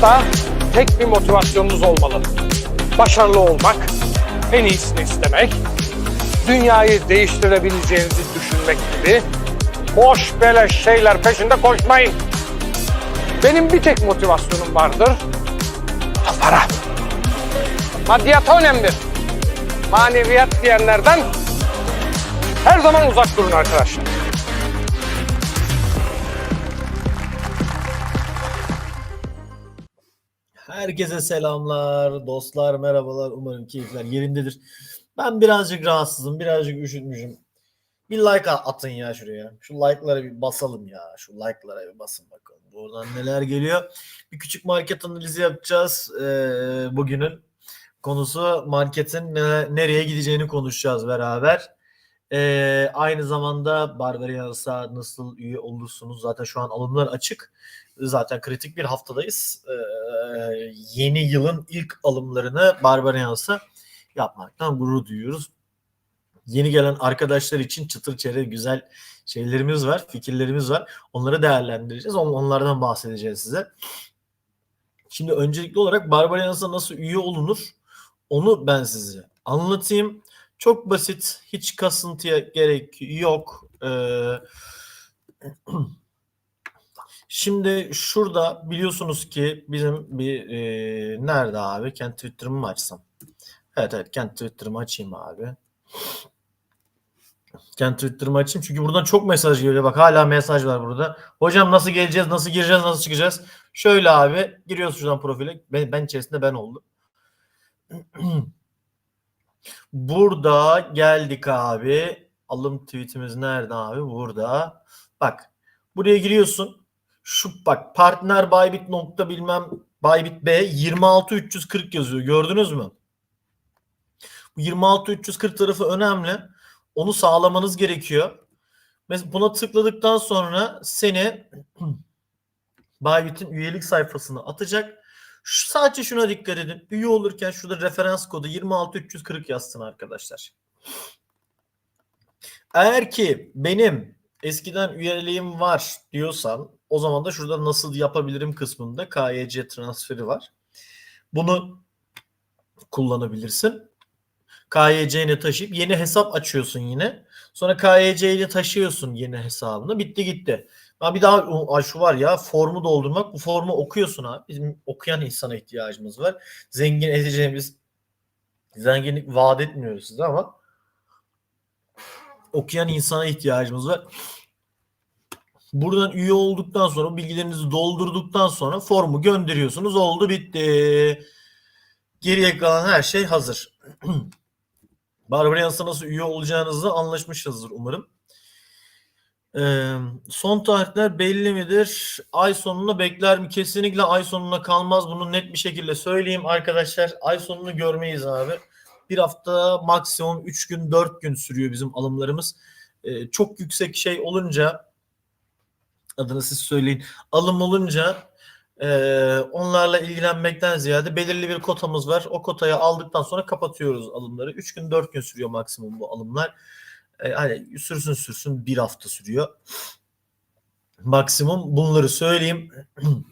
Hayatta tek bir motivasyonunuz olmalı. Başarılı olmak, en iyisini istemek, dünyayı değiştirebileceğinizi düşünmek gibi boş beleş şeyler peşinde koşmayın. Benim bir tek motivasyonum vardır. O para. Maddiyat önemli. Maneviyat diyenlerden her zaman uzak durun arkadaşlar. Herkese selamlar, dostlar, merhabalar. Umarım keyifler yerindedir. Ben birazcık rahatsızım, birazcık üşütmüşüm. Bir like atın ya şuraya. Şu like'lara bir basalım ya. Şu like'lara bir basın bakalım. Buradan neler geliyor. Bir küçük market analizi yapacağız. Ee, bugünün konusu marketin ne- nereye gideceğini konuşacağız beraber. Ee, aynı zamanda Barbarians'a nasıl üye olursunuz? Zaten şu an alımlar açık. Zaten kritik bir haftadayız. Ee, yeni yılın ilk alımlarını Barbarians'a yapmaktan gurur duyuyoruz. Yeni gelen arkadaşlar için çıtır çerez güzel şeylerimiz var, fikirlerimiz var. Onları değerlendireceğiz. On- Onlardan bahsedeceğiz size. Şimdi öncelikli olarak Barbarians'a nasıl üye olunur? Onu ben size anlatayım. Çok basit, hiç kasıntıya gerek yok. Ee, Şimdi şurada biliyorsunuz ki bizim bir e, nerede abi? Kendi Twitter'ımı mı açsam? Evet evet kendi Twitter'ımı açayım abi. Kendi Twitter'ımı açayım çünkü buradan çok mesaj geliyor. Bak hala mesaj var burada. Hocam nasıl geleceğiz, nasıl gireceğiz, nasıl çıkacağız? Şöyle abi giriyorsun şuradan profile. Ben, ben içerisinde ben oldum. Burada geldik abi. Alım tweetimiz nerede abi? Burada. Bak buraya giriyorsun. Şu bak partner Bybit nokta bilmem Bybit B 26340 yazıyor. Gördünüz mü? Bu 26340 tarafı önemli. Onu sağlamanız gerekiyor. Mesela buna tıkladıktan sonra seni Bybit'in üyelik sayfasına atacak. Şu, sadece şuna dikkat edin. Üye olurken şurada referans kodu 26340 yazsın arkadaşlar. Eğer ki benim eskiden üyeliğim var diyorsan o zaman da şurada nasıl yapabilirim kısmında KYC transferi var. Bunu kullanabilirsin. KYC'ni taşıyıp yeni hesap açıyorsun yine. Sonra KYC'yi taşıyorsun yeni hesabını. Bitti gitti. Ha bir daha ay şu var ya formu doldurmak. Bu formu okuyorsun abi. Bizim okuyan insana ihtiyacımız var. Zengin edeceğimiz zenginlik vaat etmiyoruz size ama okuyan insana ihtiyacımız var. Buradan üye olduktan sonra bilgilerinizi doldurduktan sonra formu gönderiyorsunuz. Oldu bitti. Geriye kalan her şey hazır. Barbarians'a nasıl üye olacağınızı anlaşmışızdır umarım. Ee, son tarihler belli midir? Ay sonunu bekler mi? Kesinlikle ay sonuna kalmaz. Bunu net bir şekilde söyleyeyim arkadaşlar. Ay sonunu görmeyiz abi. Bir hafta maksimum 3 gün 4 gün sürüyor bizim alımlarımız. Ee, çok yüksek şey olunca adını siz söyleyin. Alım olunca e, onlarla ilgilenmekten ziyade belirli bir kotamız var. O kotayı aldıktan sonra kapatıyoruz alımları. 3 gün 4 gün sürüyor maksimum bu alımlar. E, hani sürsün sürsün bir hafta sürüyor. Maksimum bunları söyleyeyim.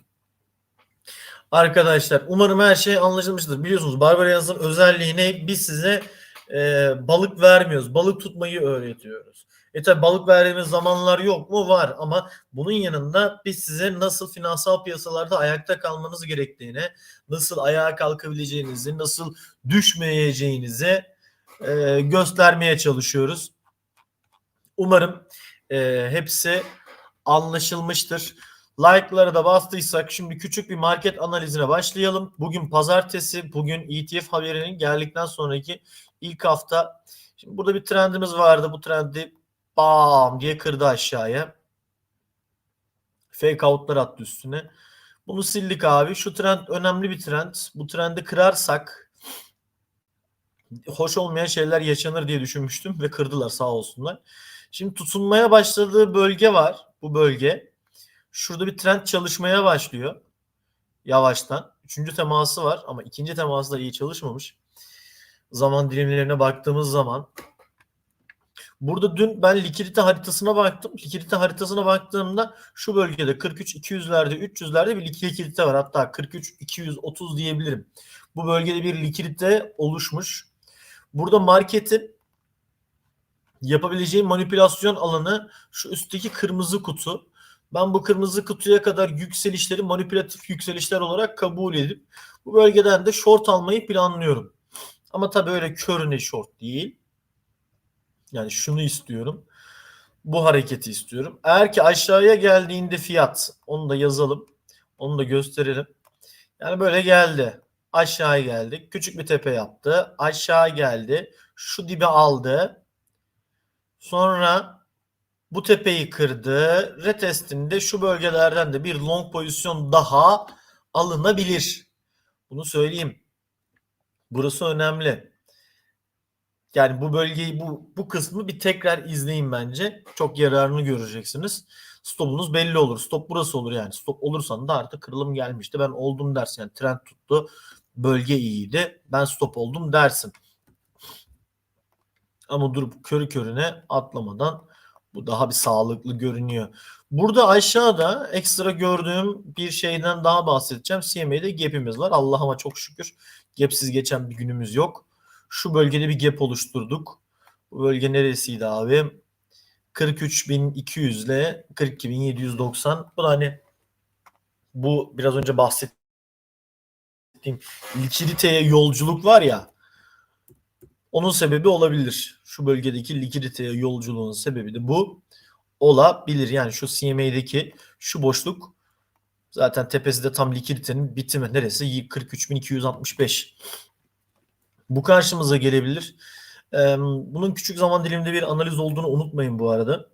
Arkadaşlar umarım her şey anlaşılmıştır. Biliyorsunuz Barbarians'ın özelliği ne? Biz size e, balık vermiyoruz. Balık tutmayı öğretiyoruz. E tabi balık verdiğimiz zamanlar yok mu? Var ama bunun yanında biz size nasıl finansal piyasalarda ayakta kalmanız gerektiğini, nasıl ayağa kalkabileceğinizi, nasıl düşmeyeceğinizi e, göstermeye çalışıyoruz. Umarım e, hepsi anlaşılmıştır. Like'lara da bastıysak şimdi küçük bir market analizine başlayalım. Bugün pazartesi, bugün ETF haberinin geldikten sonraki ilk hafta. Şimdi burada bir trendimiz vardı. Bu trendi bam diye kırdı aşağıya. Fake out'lar attı üstüne. Bunu sildik abi. Şu trend önemli bir trend. Bu trendi kırarsak hoş olmayan şeyler yaşanır diye düşünmüştüm ve kırdılar sağ olsunlar. Şimdi tutunmaya başladığı bölge var. Bu bölge. Şurada bir trend çalışmaya başlıyor. Yavaştan. Üçüncü teması var ama ikinci teması da iyi çalışmamış. Zaman dilimlerine baktığımız zaman Burada dün ben likidite haritasına baktım. Likidite haritasına baktığımda şu bölgede 43 200'lerde 300'lerde bir likidite var. Hatta 43 230 diyebilirim. Bu bölgede bir likidite oluşmuş. Burada marketin yapabileceği manipülasyon alanı şu üstteki kırmızı kutu. Ben bu kırmızı kutuya kadar yükselişleri manipülatif yükselişler olarak kabul edip bu bölgeden de short almayı planlıyorum. Ama tabii öyle körüne short değil. Yani şunu istiyorum. Bu hareketi istiyorum. Eğer ki aşağıya geldiğinde fiyat onu da yazalım. Onu da gösterelim. Yani böyle geldi. Aşağıya geldi. Küçük bir tepe yaptı. Aşağı geldi. Şu dibi aldı. Sonra bu tepeyi kırdı. Retestinde şu bölgelerden de bir long pozisyon daha alınabilir. Bunu söyleyeyim. Burası önemli. Yani bu bölgeyi bu bu kısmı bir tekrar izleyin bence. Çok yararını göreceksiniz. Stopunuz belli olur. Stop burası olur yani. Stop olursan da artık kırılım gelmişti. Ben oldum dersin. Yani trend tuttu. Bölge iyiydi. Ben stop oldum dersin. Ama durup körü körüne atlamadan bu daha bir sağlıklı görünüyor. Burada aşağıda ekstra gördüğüm bir şeyden daha bahsedeceğim. CMA'de gap'imiz var. Allah'ıma çok şükür. Gap'siz geçen bir günümüz yok. Şu bölgede bir gap oluşturduk. Bu bölge neresiydi abi? 43.200 ile 42.790. Bu da hani bu biraz önce bahsettiğim likiditeye yolculuk var ya onun sebebi olabilir. Şu bölgedeki likiditeye yolculuğun sebebi de bu olabilir. Yani şu CMA'deki şu boşluk zaten tepesi de tam likiditenin bitimi. Neresi? 43.265. Bu karşımıza gelebilir. Bunun küçük zaman diliminde bir analiz olduğunu unutmayın bu arada.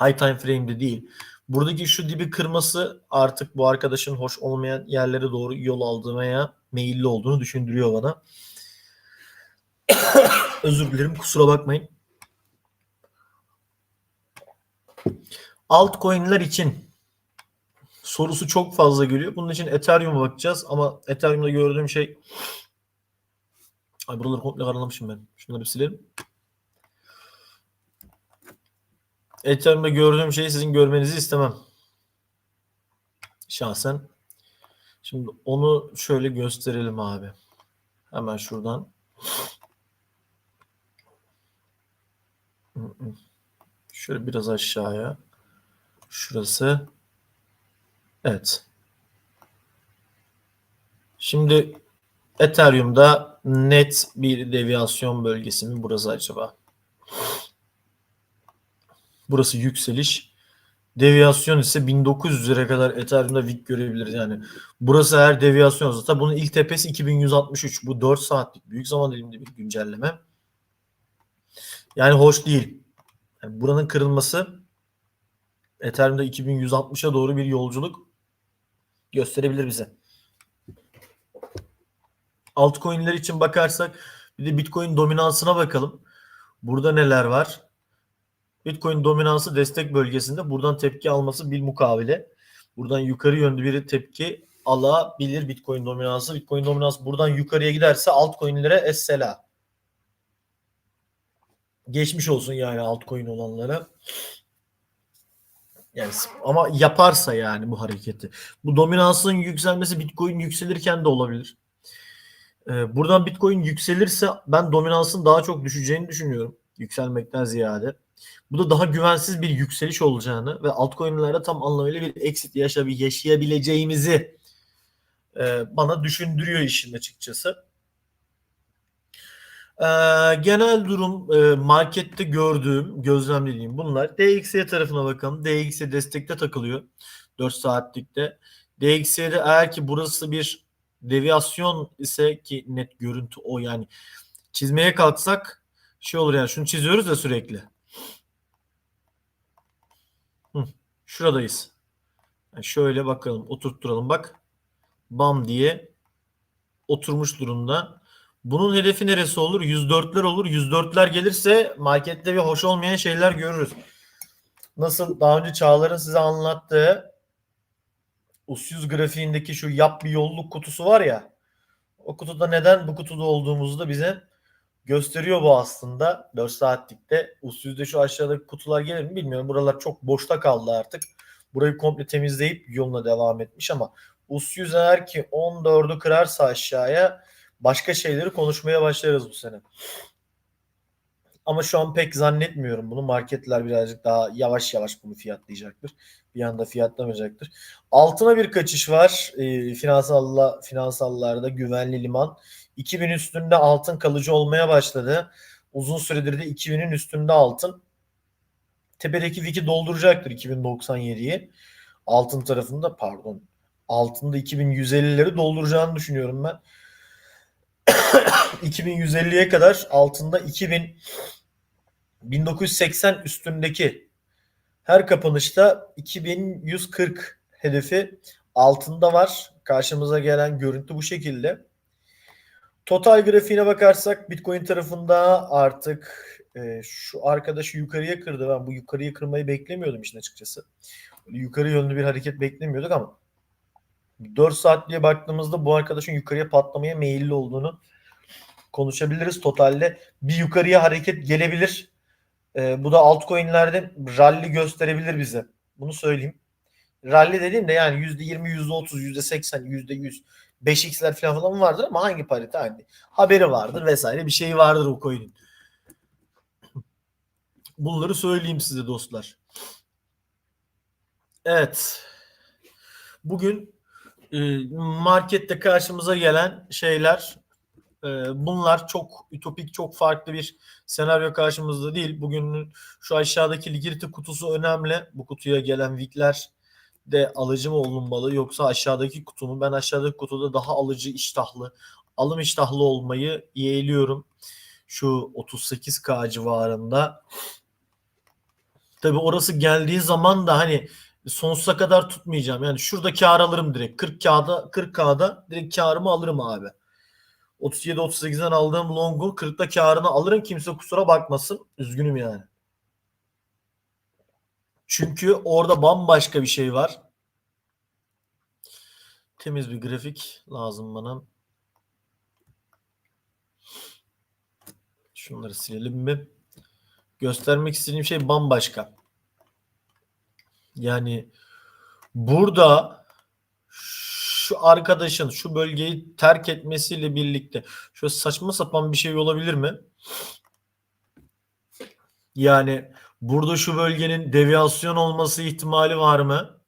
High time frame'de değil. Buradaki şu dibi kırması artık bu arkadaşın hoş olmayan yerlere doğru yol aldırmaya meyilli olduğunu düşündürüyor bana. Özür dilerim kusura bakmayın. Altcoin'ler için sorusu çok fazla geliyor. Bunun için Ethereum'a bakacağız ama Ethereum'da gördüğüm şey Ay buraları komple karalamışım ben. Şunları bir silelim. Ethereum'da gördüğüm şeyi sizin görmenizi istemem. Şahsen. Şimdi onu şöyle gösterelim abi. Hemen şuradan. Şöyle biraz aşağıya. Şurası. Evet. Şimdi Ethereum'da net bir deviyasyon bölgesi mi burası acaba? Burası yükseliş. Deviyasyon ise 1900'lere kadar Ethereum'da wick görebiliriz. Yani burası eğer deviyasyon olsa bunun ilk tepesi 2163. Bu 4 saatlik büyük zaman diliminde bir güncelleme. Yani hoş değil. Yani buranın kırılması Ethereum'da 2160'a doğru bir yolculuk gösterebilir bize. Altcoin'ler için bakarsak bir de Bitcoin dominansına bakalım. Burada neler var? Bitcoin dominansı destek bölgesinde buradan tepki alması bir mukavele. Buradan yukarı yönlü bir tepki alabilir Bitcoin dominansı. Bitcoin dominansı buradan yukarıya giderse altcoin'lere essela. Geçmiş olsun yani altcoin olanlara. Yani ama yaparsa yani bu hareketi. Bu dominansın yükselmesi Bitcoin yükselirken de olabilir. Ee, buradan Bitcoin yükselirse ben dominansın daha çok düşeceğini düşünüyorum. Yükselmekten ziyade. Bu da daha güvensiz bir yükseliş olacağını ve altcoin'lerde tam anlamıyla bir exit yaşayabileceğimizi e, bana düşündürüyor işin açıkçası. Ee, genel durum e, markette gördüğüm, gözlemlediğim bunlar. DXY tarafına bakalım. DXY destekte takılıyor. 4 saatlikte. DXY'de eğer ki burası bir deviyasyon ise ki net görüntü o yani çizmeye kalksak şey olur yani şunu çiziyoruz da sürekli. Hı, şuradayız. Yani şöyle bakalım oturtturalım bak. Bam diye oturmuş durumda. Bunun hedefi neresi olur? 104'ler olur. 104'ler gelirse markette bir hoş olmayan şeyler görürüz. Nasıl daha önce Çağlar'ın size anlattığı Usyüz grafiğindeki şu yap bir yolluk kutusu var ya. O kutuda neden bu kutuda olduğumuzu da bize gösteriyor bu aslında 4 saatlikte. Usyüz'de şu aşağıdaki kutular gelir mi bilmiyorum. Buralar çok boşta kaldı artık. Burayı komple temizleyip yoluna devam etmiş ama Usyüz eğer ki 14'ü kırarsa aşağıya başka şeyleri konuşmaya başlarız bu sene. Ama şu an pek zannetmiyorum bunu. Marketler birazcık daha yavaş yavaş bunu fiyatlayacaktır. Bir anda fiyatlamayacaktır. Altına bir kaçış var. E, finansalla, finansallarda güvenli liman. 2000 üstünde altın kalıcı olmaya başladı. Uzun süredir de 2000'in üstünde altın. Tepedeki Viki dolduracaktır 2097'yi. Altın tarafında pardon. Altında 2150'leri dolduracağını düşünüyorum ben. 2150'ye kadar altında 2000 1980 üstündeki her kapanışta 2140 hedefi altında var. Karşımıza gelen görüntü bu şekilde. Total grafiğine bakarsak Bitcoin tarafında artık e, şu arkadaşı yukarıya kırdı. Ben bu yukarıya kırmayı beklemiyordum işin açıkçası. Yukarı yönlü bir hareket beklemiyorduk ama 4 saatliğe baktığımızda bu arkadaşın yukarıya patlamaya meyilli olduğunu konuşabiliriz. Totalde bir yukarıya hareket gelebilir. E, bu da altcoin'lerde rally gösterebilir bize. Bunu söyleyeyim. Rally dediğim de yani %20, %30, %80, %100 5x'ler falan falan vardır ama hangi parite hangi haberi vardır vesaire bir şey vardır o coin'in. Bunları söyleyeyim size dostlar. Evet. Bugün e, markette karşımıza gelen şeyler e, bunlar çok ütopik çok farklı bir senaryo karşımızda değil. Bugün şu aşağıdaki likidite kutusu önemli. Bu kutuya gelen vikler de alıcı mı olunmalı yoksa aşağıdaki kutumu ben aşağıdaki kutuda daha alıcı iştahlı alım iştahlı olmayı yeğliyorum. Şu 38k civarında. Tabi orası geldiği zaman da hani sonsuza kadar tutmayacağım. Yani şurada kar alırım direkt. 40 kağıda 40 kağıda direkt karımı alırım abi. 37 38'den aldığım longun 40'ta karını alırım kimse kusura bakmasın. Üzgünüm yani. Çünkü orada bambaşka bir şey var. Temiz bir grafik lazım bana. Şunları silelim mi? Göstermek istediğim şey bambaşka. Yani burada şu arkadaşın şu bölgeyi terk etmesiyle birlikte şöyle saçma sapan bir şey olabilir mi? Yani burada şu bölgenin deviyasyon olması ihtimali var mı?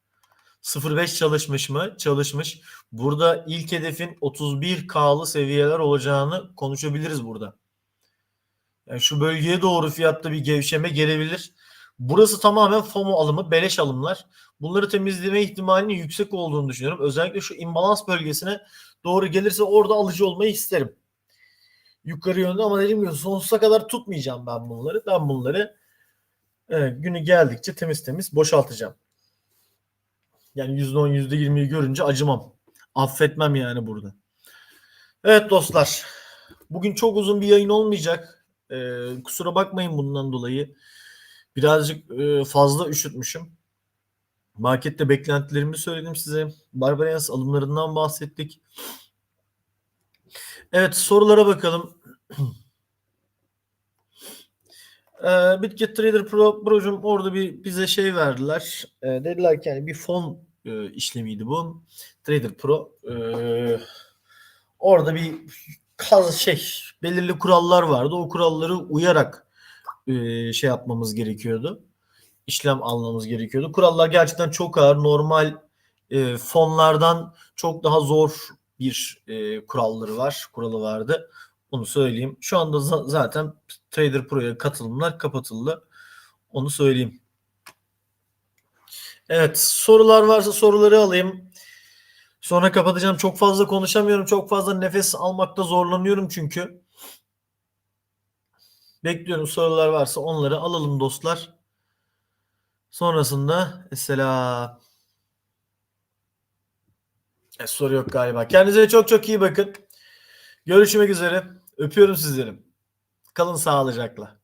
0.5 çalışmış mı? Çalışmış. Burada ilk hedefin 31K'lı seviyeler olacağını konuşabiliriz burada. Yani şu bölgeye doğru fiyatta bir gevşeme gelebilir. Burası tamamen FOMO alımı, beleş alımlar. Bunları temizleme ihtimalinin yüksek olduğunu düşünüyorum. Özellikle şu imbalans bölgesine doğru gelirse orada alıcı olmayı isterim. Yukarı yönde ama dediğim gibi sonsuza kadar tutmayacağım ben bunları. Ben bunları evet, günü geldikçe temiz temiz boşaltacağım. Yani %10, %20'yi görünce acımam. Affetmem yani burada. Evet dostlar. Bugün çok uzun bir yayın olmayacak. Ee, kusura bakmayın bundan dolayı. Birazcık e, fazla üşütmüşüm. Markette beklentilerimi söyledim size. Barbarians alımlarından bahsettik. Evet sorulara bakalım. Ee, Bitget Trader Pro Pro'cum orada bir bize şey verdiler. Ee, dediler ki yani bir fon e, işlemiydi bu. Trader Pro. Orada bir kaz şey belirli kurallar vardı. O kuralları uyarak şey yapmamız gerekiyordu. İşlem almamız gerekiyordu. Kurallar gerçekten çok ağır. Normal e, fonlardan çok daha zor bir e, kuralları var. Kuralı vardı. Onu söyleyeyim. Şu anda za- zaten Trader Pro'ya katılımlar kapatıldı. Onu söyleyeyim. Evet sorular varsa soruları alayım. Sonra kapatacağım. Çok fazla konuşamıyorum. Çok fazla nefes almakta zorlanıyorum çünkü. Bekliyorum sorular varsa onları alalım dostlar. Sonrasında mesela e, soru yok galiba. Kendinize çok çok iyi bakın. Görüşmek üzere. Öpüyorum sizleri. Kalın sağlıcakla.